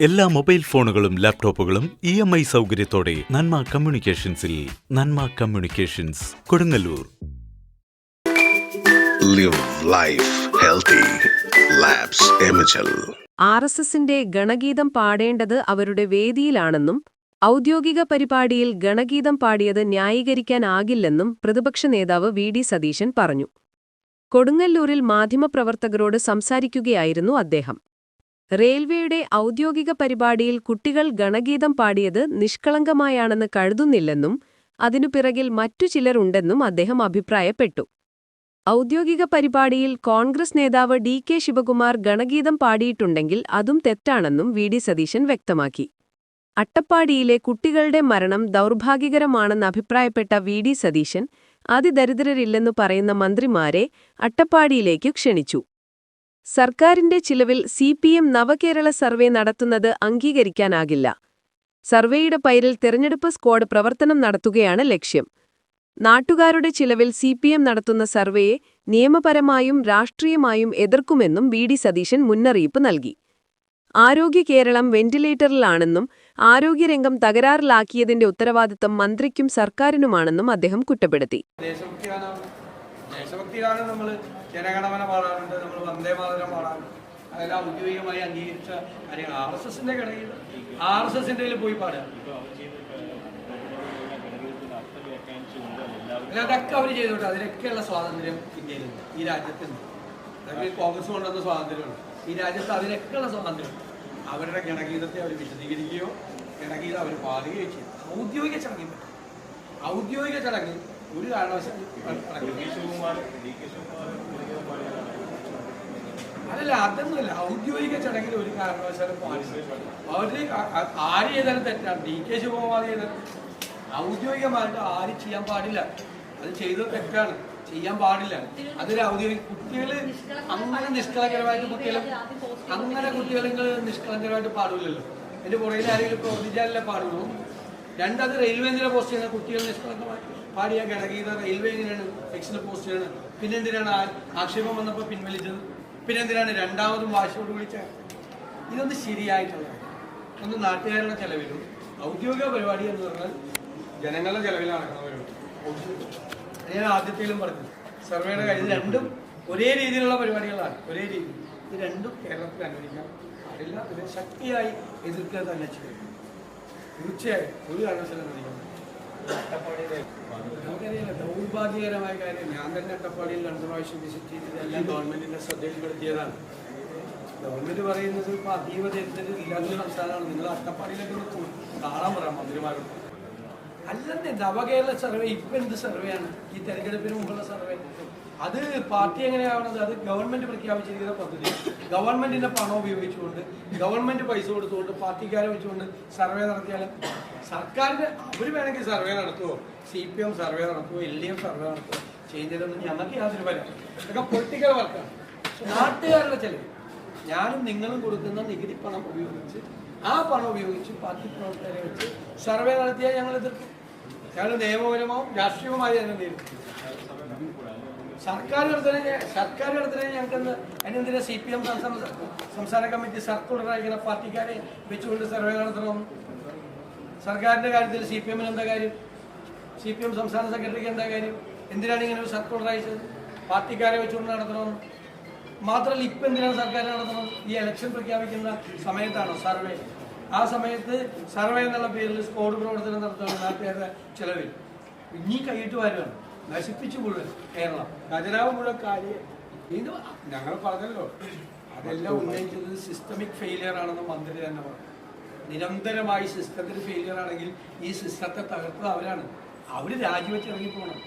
എല്ലാ മൊബൈൽ ഫോണുകളും ലാപ്ടോപ്പുകളും ഇ എം ഐ സൗകര്യത്തോടെ Nanma കമ്മ്യൂണിക്കേഷൻസിൽ Nanma communications Kodungallur. Live life healthy. R S എസിന്റെ ഗണഗീതം പാടേണ്ടത് അവരുടെ വേദിയിലാണെന്നും ഔദ്യോഗിക പരിപാടിയിൽ ഗണഗീതം പാടിയത് ന്യായീകരിക്കാനാകില്ലെന്നും പ്രതിപക്ഷ നേതാവ് വി ഡി സതീശൻ പറഞ്ഞു. കൊടുങ്ങല്ലൂരിൽ മാധ്യമപ്രവർത്തകരോട് സംസാരിക്കുകയായിരുന്നു അദ്ദേഹം. റെയിൽവേയുടെ ഔദ്യോഗിക പരിപാടിയിൽ കുട്ടികൾ ഗണഗീതം പാടിയത് നിഷ്കളങ്കമായാണെന്ന് കരുതുന്നില്ലെന്നും അതിനു പിറകിൽ മറ്റു ചിലരുണ്ടെന്നും അദ്ദേഹം അഭിപ്രായപ്പെട്ടു. ഔദ്യോഗിക പരിപാടിയിൽ കോൺഗ്രസ് നേതാവ് ഡി കെ ശിവകുമാർ ഗണഗീതം പാടിയിട്ടുണ്ടെങ്കിൽ അതും തെറ്റാണെന്നും വി ഡി സതീശൻ വ്യക്തമാക്കി. അട്ടപ്പാടിയിലെ കുട്ടികളുടെ മരണം ദൗർഭാഗ്യകരമാണെന്ന് അഭിപ്രായപ്പെട്ട വി ഡി സതീശൻ അതിദരിദ്രരില്ലെന്നു പറയുന്ന മന്ത്രിമാരെ അട്ടപ്പാടിയിലേക്കു ക്ഷണിച്ചു. സർക്കാരിന്റെ ചിലവിൽ C P M Navakerala survey നടത്തുന്നത് അംഗീകരിക്കാനാകില്ല. സർവേയുടെ പൈരിൽ തെരഞ്ഞെടുപ്പ് സ്ക്വാഡ് പ്രവർത്തനം നടത്തുകയാണ് ലക്ഷ്യം. നാട്ടുകാരുടെ ചിലവിൽ സി പി എം നടത്തുന്ന സർവേയെ നിയമപരമായും രാഷ്ട്രീയമായും എതിർക്കുമെന്നും വി ഡി സതീശൻ മുന്നറിയിപ്പ് നൽകി. ആരോഗ്യ കേരളം വെന്റിലേറ്ററിലാണെന്നും ആരോഗ്യരംഗം തകരാറിലാക്കിയതിന്റെ ഉത്തരവാദിത്തം മന്ത്രിക്കും സർക്കാരിനുമാണെന്നും അദ്ദേഹം കുറ്റപ്പെടുത്തി. ദേശഭക്തിഗാനമാണ് ദേശഭക്തിഗാനം നമ്മൾ ജനഗണമന പാടാറുണ്ട് നമ്മൾ വന്ദേ മാതരം പാടാറുണ്ട്. അതെല്ലാം ഔദ്യോഗികമായി അംഗീകരിച്ച കാര്യങ്ങൾ. ആർ എസ് എസിന്റെ കടയിൽ ആർ എസ് എസിന്റെ പോയി പാടുക. അതൊക്കെ അവർ ചെയ്തോട്ടെ. അതിനൊക്കെയുള്ള സ്വാതന്ത്ര്യം ഇന്ത്യയിലുണ്ട് ഈ രാജ്യത്തുണ്ട്. അതൊക്കെ കോൺഗ്രസ് കൊണ്ടുവന്ന സ്വാതന്ത്ര്യമുണ്ട് ഈ രാജ്യത്ത് അതിനൊക്കെയുള്ള സ്വാതന്ത്ര്യം. അവരുടെ ഗണഗീതത്തെ അവർ വിശദീകരിക്കുകയോ ഗണഗീതം അവർ പാടുകയോ ചെയ്യും. ഔദ്യോഗിക ചടങ്ങിൽ. ഔദ്യോഗിക ചടങ്ങിൽ ഒരു കാരണവശാലും അല്ലല്ല അതൊന്നുമല്ല. ഔദ്യോഗിക ചടങ്ങിൽ ഒരു കാരണവശാലും പാടില്ല. അവർ ആര് ചെയ്താലും തെറ്റാണ് ഡി കെ ശിവകുമാർ ചെയ്താലും ഔദ്യോഗികമായിട്ട് ആര് ചെയ്യാൻ പാടില്ല. അത് ചെയ്തത് തെറ്റാണ്. ചെയ്യാൻ പാടില്ല. അതൊരു ഔദ്യോഗിക കുട്ടികൾ അങ്ങനെ നിഷ്കളങ്കരമായിട്ട് കുട്ടികൾ അങ്ങനെ കുട്ടികൾ നിഷ്കളങ്കരമായിട്ട് പാടില്ലല്ലോ എന്റെ പുറകിൽ ആരെങ്കിലും പ്രവർത്തിച്ചാലല്ലേ പാടുള്ളൂ. രണ്ടത് റെയിൽവേ എന്തിനാ പോസ്റ്റ് ചെയ്യുന്നത് കുട്ടികൾ നിഷ്കളങ്കമായി പാടിയ ഗണഗീത റെയിൽവേ എങ്ങനെയാണ് സെക്ഷനിൽ പോസ്റ്റ് ചെയ്യുന്നത് പിന്നെ എന്തിനാണ് ആക്ഷേപം വന്നപ്പോൾ പിൻവലിച്ചത്? പിന്നെ എന്തിനാണ് രണ്ടാമതും വാശിയോട് വിളിച്ചത് ഇതൊന്നും ശരിയായിട്ടുള്ള ഒന്ന് നാട്ടുകാരുടെ ചെലവിലും ഔദ്യോഗിക പരിപാടി എന്ന് പറഞ്ഞാൽ ജനങ്ങളുടെ ചെലവിൽ നടക്കുന്ന പരിപാടി. ഞാൻ ആദ്യത്തേലും പറഞ്ഞു സർവേയുടെ കാര്യം രണ്ടും ഒരേ രീതിയിലുള്ള പരിപാടികളാണ്. ഒരേ രീതി. ഇത് രണ്ടും കേരളത്തിൽ അനുവദിക്കാൻ പാടില്ല അതിനെ ശക്തിയായി എതിർക്കുക തന്നെ ചെയ്യും ഒരു ദൗർഭാഗ്യകരമായ കാര്യം ഞാൻ തന്നെ അട്ടപ്പാടിയിൽ രണ്ട് പ്രാവശ്യം വിസിറ്റ് ചെയ്തതെല്ലാം ഗവൺമെന്റിന്റെ ശ്രദ്ധയിൽപ്പെടുത്തിയതാണ്. ഗവൺമെന്റ് പറയുന്നത് ഇപ്പൊ അതീവ ദരിദ്രർ ഇല്ലാത്ത സംസ്ഥാനമാണ്. നിങ്ങൾ അട്ടപ്പാടിയിലേക്ക് കാണാൻ പറയാം മന്ത്രിമാരോട്. അല്ലെന്നേ നവകേരള സർവേ ഇപ്പൊ എന്ത് സർവേയാണ്? ഈ തെരഞ്ഞെടുപ്പിന് മുമ്പുള്ള സർവേ. അത് പാർട്ടി എങ്ങനെയാവണത്? അത് ഗവൺമെന്റ് പ്രഖ്യാപിച്ചിരിക്കുന്ന പദ്ധതി. ഗവൺമെന്റിന്റെ പണം ഉപയോഗിച്ചുകൊണ്ട് ഗവൺമെന്റ് പൈസ കൊടുത്തുകൊണ്ട് പാർട്ടിക്കാരെ വെച്ചുകൊണ്ട് സർവേ നടത്തിയാൽ സർക്കാരിന് അവർ വേണമെങ്കിൽ സർവേ നടത്തുമോ സി പി എം സർവേ നടത്തുമോ എൽ ഡി എഫ് സർവേ നടത്തുമോ ചെയ്യുന്നതിലൊന്നും ഞങ്ങൾക്ക് യാതൊരു പരം ഇതൊക്കെ പൊളിറ്റിക്കൽ വർക്കാണ് നാട്ടുകാരുടെ ചെലവ്. ഞാനും നിങ്ങളും കൊടുക്കുന്ന നികുതി പണം ഉപയോഗിച്ച് ആ പണം ഉപയോഗിച്ച് പാർട്ടി പ്രവർത്തകരെ വെച്ച് സർവേ നടത്തിയാൽ ഞങ്ങൾ എതിർക്കും. ഞങ്ങൾ നിയമപരമാവും രാഷ്ട്രീയവുമായി തന്നെ നേരിടും സർക്കാർ നടത്തുന്ന സർക്കാർ ഞങ്ങൾക്ക് അതിനെന്തിനാ സി പി എം സംസ്ഥാന സംസ്ഥാന കമ്മിറ്റി സർക്കുലർ അയക്കുന്ന പാർട്ടിക്കാരെ വെച്ചുകൊണ്ട് സർവേ നടത്തണം. സർക്കാരിന്റെ കാര്യത്തിൽ സി പി എമ്മിന് എന്താ കാര്യം? സി പി എം സംസ്ഥാന സെക്രട്ടറിക്ക് എന്താ കാര്യം? എന്തിനാണ് ഇങ്ങനെ ഒരു സർക്കുലർ അയച്ചത് പാർട്ടിക്കാരെ വെച്ചുകൊണ്ട് നടത്തണം. മാത്രമല്ല ഇപ്പം എന്തിനാണ് സർക്കാർ നടത്തണം? ഈ ഇലക്ഷൻ പ്രഖ്യാപിക്കുന്ന സമയത്താണോ സർവേ? ആ സമയത്ത് സർവേ എന്നുള്ള പേരിൽ സ്കോഡ് പ്രവർത്തനം നടത്തുന്ന നാട്ടുകാരുടെ ചെലവിൽ. ഇനി കൈയിട്ട് വരുവാണ്. നശിപ്പിച്ചു മുഴുവൻ കേരളം. ഖജനാവ് മുഴുവൻ കാര്യം ഞങ്ങൾ പറഞ്ഞല്ലോ. അതെല്ലാം ഉന്നയിച്ചത് സിസ്റ്റമിക് ഫെയിലിയർ ആണെന്ന് മന്ത്രി തന്നെ പറഞ്ഞു. നിരന്തരമായി സിസ്റ്റത്തിൽ ഫെയിലിയർ ആണെങ്കിൽ ഈ സിസ്റ്റത്തെ തകർത്തത് അവരാണ്. അവർ രാജിവെച്ചിറങ്ങി ഇറങ്ങിപ്പോകണം